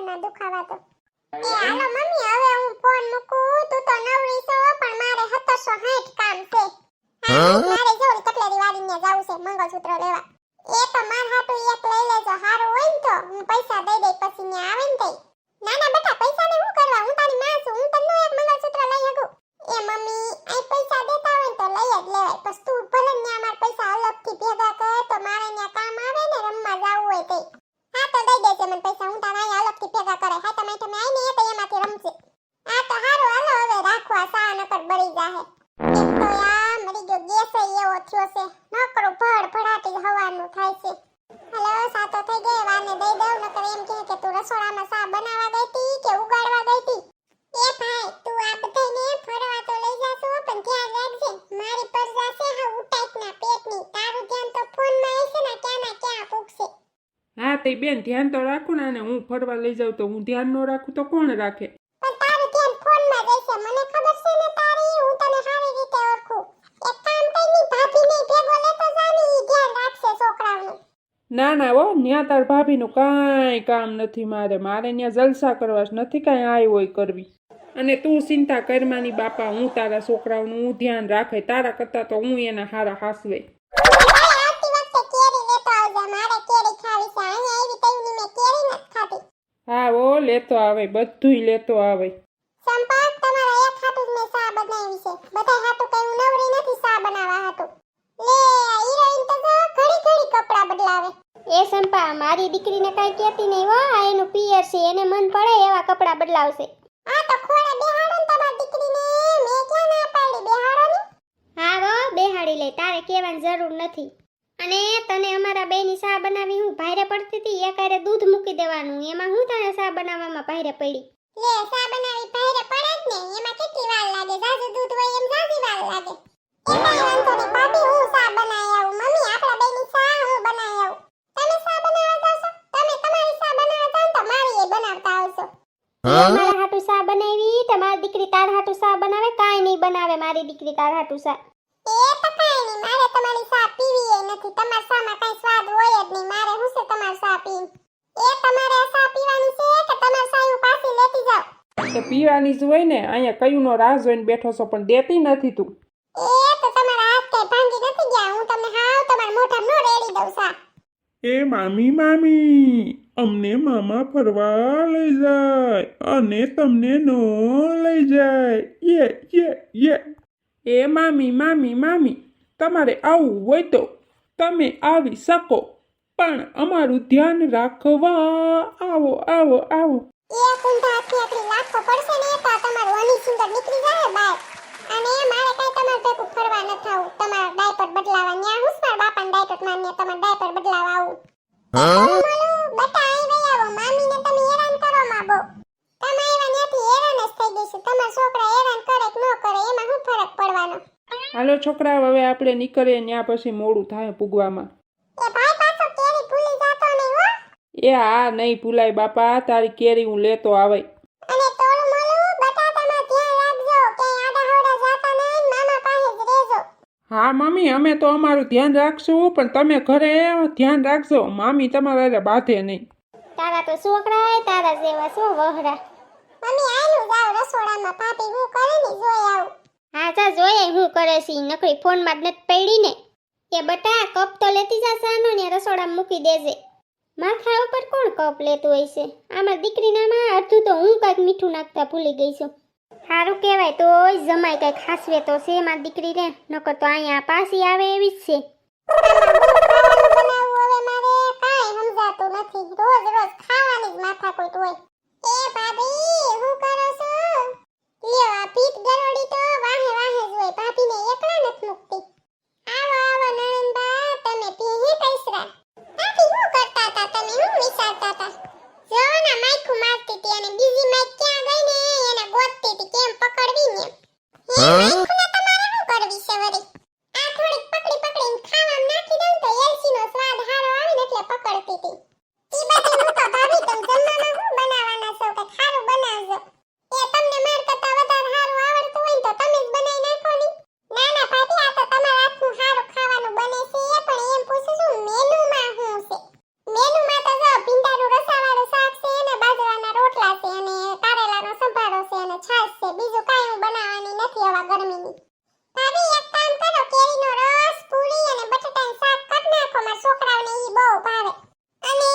કમરના દુખાવા તો એ હાલો મમ્મી, હવે હું ફોન મૂકું. તું તો નવરી છો, પણ મારે 760 કામ છે. હા, મારે જો કટલેરી વાળીને જાવું છે, મંગળસૂત્ર લેવા. એ તો માર હાટું એક થયો છે નકરું ભડ ભડાટી હવાનું થાય છે. હલો સાતો થઈ ગઈ વાને દઈ દઉં, નકર એમ કહે કે તું રસોડામાં સા બનાવવા ગઈ તી કે ઉગાડવા ગઈ તી એ ભાઈ, તું આ બધાને ફરવા તો લઈ જાશો પણ ધ્યાન રાખજે, મારી પર જાશે હા ઉટાઈકના પેટની. તારું ધ્યાન તો ફોનમાં હશે ને ક્યાં ના ક્યાં પૂગશે હા, તે બેન, ધ્યાન તો રાખું ને હું ફરવા લઈ જાઉં તો હું ધ્યાન ન રાખું તો કોણ રાખે? ના ના, હો, ન્યા તાર ભાભીનું કાંઈ કામ નથી મારે. મારે ત્યાં જલસા કરવા નથી કાંઈ આય હોય કરવી. અને તું ચિંતા કરમાની બાપા, હું તારા છોકરાઓનું હું ધ્યાન રાખે. તારા કરતાં તો હું એના હારા હાસવે. હા ઓ લેતો આવે, બધુંય લેતો આવે. સંપર્ક તમારા એક હાટુ મેં સા બનાવી છે. બધા હાટુ નથી સા બનાવવા હાટુ. લે, હિરોઈન તો ઘડી ઘડી એ સંપા મારી દીકરીને કાંઈ કહેતી નહીં હો. આ એનું પિયર છે એને મન પડે એવા કપડાં બદલાવશે. આ તો ખોળે બેહાડો ને તમારી દીકરીને. મેં ક્યાં ના પાડી બેહાડો ને હા હો બેહાડી લે તારે કહેવાની જરૂર નથી. અને તને અમારા બેની સા બનાવી હું ભાઈરે પડતી હતી એકારે દૂધ મૂકી દેવાનું. એમાં હું તને સા બનાવવામાં ભાઈરે પડી? લે સા બનાવી ભાઈરે પડે જ ને. એમાં કેટલી વાર લાગે? જાજુ દૂધ હોય એમ જાજી વાર લાગે. એ કાંઈ વાંધો નહીં ભાભી હું સા બનાવી આવું. મમ્મી આપણા મારા હાટુ સા બનાવી તમારી દીકરી તાર હાટુ સા બનાવે કાઈ નહીં બનાવે મારી દીકરી તાર હાટુ સા એ તો કાંઈ નહીં મારે તમારી સા પીવી એ નથી. તમારા સામાં કાંઈ સ્વાદ હોય જ નહીં. મારે હું છે તમારી સા પીવું? એ તમારે સા પીવાની છે કે તમારી સા હું પાછી લેતી જાવ તો પીવાની જ હોય ને અહીંયા કયુંનો રાહ જોઈને બેઠો છો પણ દેતી નથી તું. એ તો તમારા હાથ કઈ ભાંગી નથી ગયા. હું તમને હાવ તમારા મોઢામાં નો રેડી દઉં સા એ મામી મામી. અમને મામા ફરવા લઈ જાય અને તમને નો લઈ જાય. યે યે યે. એ મામી મામી મામી તમારે આવવું હોય તો તમે આવી શકો પણ અમારું ધ્યાન રાખવા. આવો આવો આવો. એ કુંભા આખી આખી લાખો પડશે ને તો તમારું હની સુંદર નીકળી જાય બહાર અને મારે કઈ તમારે ભેગું ફરવા ન થવું. તમારા ડાયપર બદલાવા ન્યા હું મારા ડાયપરમાં તમારા ડાયપર બદલાવા આવું બોલું બટા આઈ રહ્યા આવો મામીને તમે હેરાન કરો માં બહુ તમે આવ્યા ત્યાંથી હેરાન જ થઈ ગઈશું તમારા છોકરા હેરાન કરે કે ન કરે એમાં શું ફરક પડવાનો? હાલો છોકરા હવે આપણે નીકળીએ ત્યાં પછી મોડું થાય પૂગવામાં. એ ભાઈ પાછો કેરી ભૂલી જાતો નહીં હો. એ હા નહીં ભૂલાય બાપા તારી કેરી હું લેતો આવે અને તોલું મોલું બટાટામાં ધ્યાન રાખજો કે આડા હોડા જાતા નહીં મામા પાસે જ રહેજો. હા મમ્મી અમે તો અમારું ધ્યાન રાખશું પણ તમે ઘરે ધ્યાન રાખજો મામી તમારા બાધે નહીં. તારા તો છોકરા તારા જેવા શું વહરા. મમ્મી આયલું જાવ રસોડામાં. ભાભી હું કરે ને જોઈ આવું. હા, જા જોઈએ હું કરે છે. નકરી ફોનમાં જ નથી પડી ને. એ બટા, કપ તો લેતી જા સાનો ને રસોડામાં મૂકી દેજે. માથા ઉપર કોણ કપ લેતું હોય છે? આમાં દીકરીનામાં અડધું તો હું કાંઈક મીઠું નાખતા ભૂલી ગઈ છું. સારું કહેવાય, તો જમાય કંઈક ખાસવે તો છે મારી દીકરી રે. નકર તો અહીંયા પાછી આવે એવી જ છે ખાવાનું બનાવવું હવે મારે કાંઈ સમજાતું નથી રોજ રોજ ખાવાની જ માથાકૂટ હોય એ ભાભી હું કરો છો લ્યો આ પીઠ ગરોડી તો વાહે વાહે જ હોય ભાભીને એકલા નથી મૂકતી આવો આવો નણંદબા તમે પીહી પૈસરા ભાભી શું કરતા હતા તમે શું વિચારતા હતા જો ના માઈખું મારતી હતી અને બીજી માઈક ક્યાં ગઈ ને એને ગોતતી હતી કેમ પકડવી ને હે માઈખુને તમારે શું કરવી છે વળી આ થોડીક પકડી પકડીને ખાવામાં નાખી દઉં તો એલસીનો સ્વાદ હારો આવે ને એટલે પકડતી હતી. એમ પૂછું છું શું છે? મેનુમાં તો જો, ભીંડાનું રસાવાળું શાક છે અને બાજરાના રોટલા છે અને કારેલાનો સંભારો છે અને છાશ છે, બીજું કાંઈ હું બનાવવાની નથી હવા ગરમીની. ભાભી, એક કામ કરો, કેરીનો રસ, પૂરી અને બટાટાનું શાક કટ નાખો. મારા છોકરાઓને બહુ ભાવે. અને